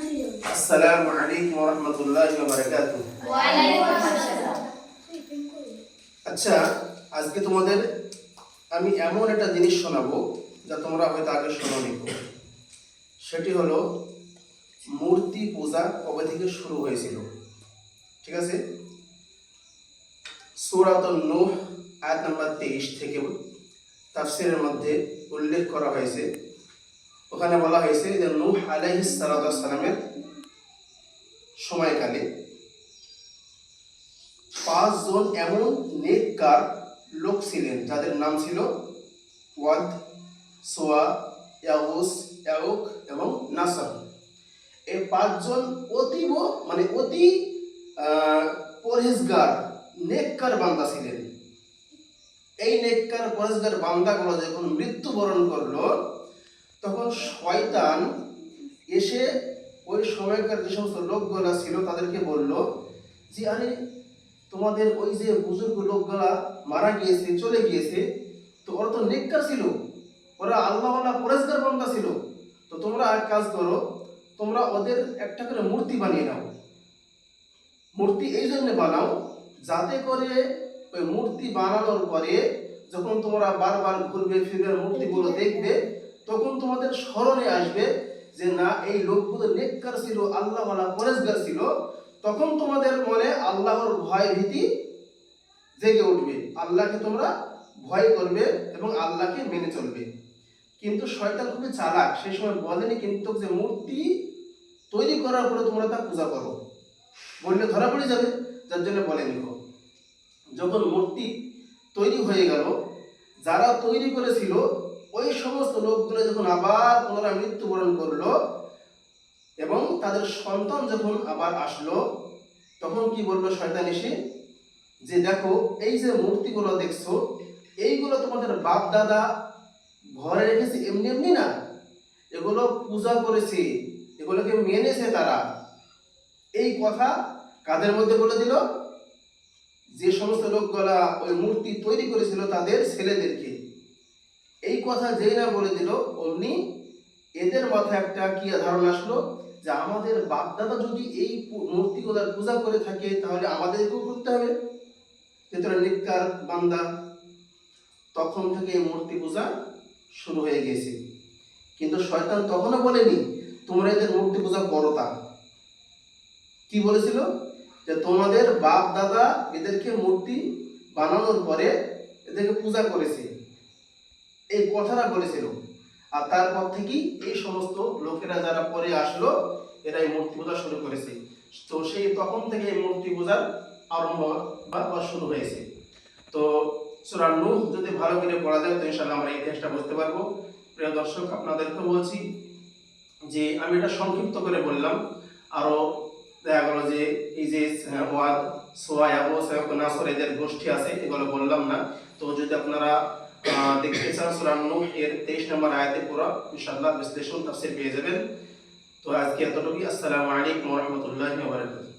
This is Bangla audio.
আসসালামু আলাইকুম ওয়া রাহমাতুল্লাহি ওয়া বারাকাতুহু আচ্ছা আজকে তোমাদের আমি এমন একটা জিনিস শোনাবো যা তোমরা হয়তো আগে শোনোনি। সেটি হলো, মূর্তি পূজা কবে থেকে শুরু হয়েছিল? ঠিক আছে? সূরাত নূহ, আয়াত নাম্বার তেইশ থেকে তাফসিরের মধ্যে উল্লেখ করা হয়েছে। ওখানে বলা হয়েছে যে নূহ আলাইহিস সালামের সময়কালে পাঁচজন এমন নেককার লোক ছিলেন, যাদের নাম ছিল ওয়াদ, সোয়া, ইয়াউস, ইয়াউক এবং নাসর। এই পাঁচজন অতীব মানে অতি পরহেজগার, নেককার বান্দা ছিলেন। এই নেককার, পরহেজগার বান্দাগুলো যখন মৃত্যুবরণ করল তখন শয়তান এসে ওই সময়কার যে সমস্ত লোকগুলা ছিল তাদেরকে বলল যে, আরে, তোমাদের ওই যে বুজুর্গ লোকগুলা মারা গিয়েছে, চলে গিয়েছে, তো ওরা তো নেককার ছিল। ওরা আল্লাহওয়ালা পরেশগার বান্দা ছিল। তো তোমরা এক কাজ করো, তোমরা ওদের একটা করে মূর্তি বানিয়ে নাও। মূর্তি এই জন্য বানাও, যাতে করে ওই মূর্তি বানানোর পরে যখন তোমরা বারবার ঘুরবে, ফিরবে, মূর্তিগুলো দেখবে তখন তোমাদের স্মরণে আসবে যে না, এই লোকগুলো নেককার ছিল আল্লাহওয়ালা পরেশগার ছিল। তখন তোমাদের মনে আল্লাহর ভয় ভীতি জেগে উঠবে। আল্লাহকে তোমরা ভয় করবে এবং আল্লাহকে মেনে চলবে। কিন্তু শয়তান খুবই চালাক। সেই সময় বলেনি কিন্তু যে মূর্তি তৈরি করার পরে তোমরা তা পূজা করো। বললে ধরা পড়ে যাবে, যার জন্য বলেনি গো। যখন মূর্তি তৈরি হয়ে গেল, যারা তৈরি করেছিল ওই সমস্ত লোকগুলো যখন আবার পুনরায় মৃত্যুবরণ করল এবং তাদের সন্তান যখন আবার আসলো, তখন কি বলল শয়তান এসে? যে দেখো, এই যে মূর্তিগুলো দেখছ, এইগুলো তোমাদের বাপ দাদা ঘরে রেখেছে এমনি এমনি না? এগুলো পূজা করেছে, এগুলোকে মেনেছে তারা। এই কথা কাদের মধ্যে বলে দিল? যে সমস্ত লোকগুলা ওই মূর্তি তৈরি করেছিল তাদের ছেলেদেরকে। এই কথা যেই না বলে দিল, অমনি এদের মাথায় একটা কি ধারণা আসলো? যে আমাদের বাপ দাদা যদি এই মূর্তি মূর্তিগুলার পূজা করে থাকে, তাহলে আমাদেরকেও করতে হবে। যে নিকার বান্দা, তখন থেকে এই মূর্তি পূজা শুরু হয়ে গেছে কিন্তু শয়তান তখনও বলেনি, তোমরা এদের মূর্তি পূজা করো তা। কি বলেছিল? যে তোমাদের বাপ দাদা এদেরকে মূর্তি বানানোর পরে এদেরকে পূজা করেছে। এই কথাটা বলেছিল। আর তারপর থেকেই এই সমস্ত লোকেরা যারা পরে আসলো এরা এই মূর্তি পূজা শুরু করেছে। তো সেই তখন থেকে এই মূর্তি পূজার আরম্ভ বা শুরু হয়েছে। তো সুরা নূহ যদি ভালো করে পড়া যায়, তো ইনশাআল্লাহ আমরা ইতিহাসটা বুঝতে পারব। প্রিয় দর্শক আপনাদেরকে বলছি যে, আমি এটা সংক্ষিপ্ত করে বললাম। আরও দেখা গেল যে, এই যে ওয়াদ সোয়াই আবু নাসর, এদের গোষ্ঠী আছে, এগুলো বললাম না। তো যদি আপনারা দেখতে চান সুরা নূহ এর তেইশ নম্বর আয়াতে পুরো, ইনশাআল্লাহ বিশ্লেষণ, তাফসীর পেয়ে যাবেন। তো আজকে এতটুকুই। আসসালামু আলাইকুম ওয়া রাহমাতুল্লাহি ওয়া বারাকাতুহু।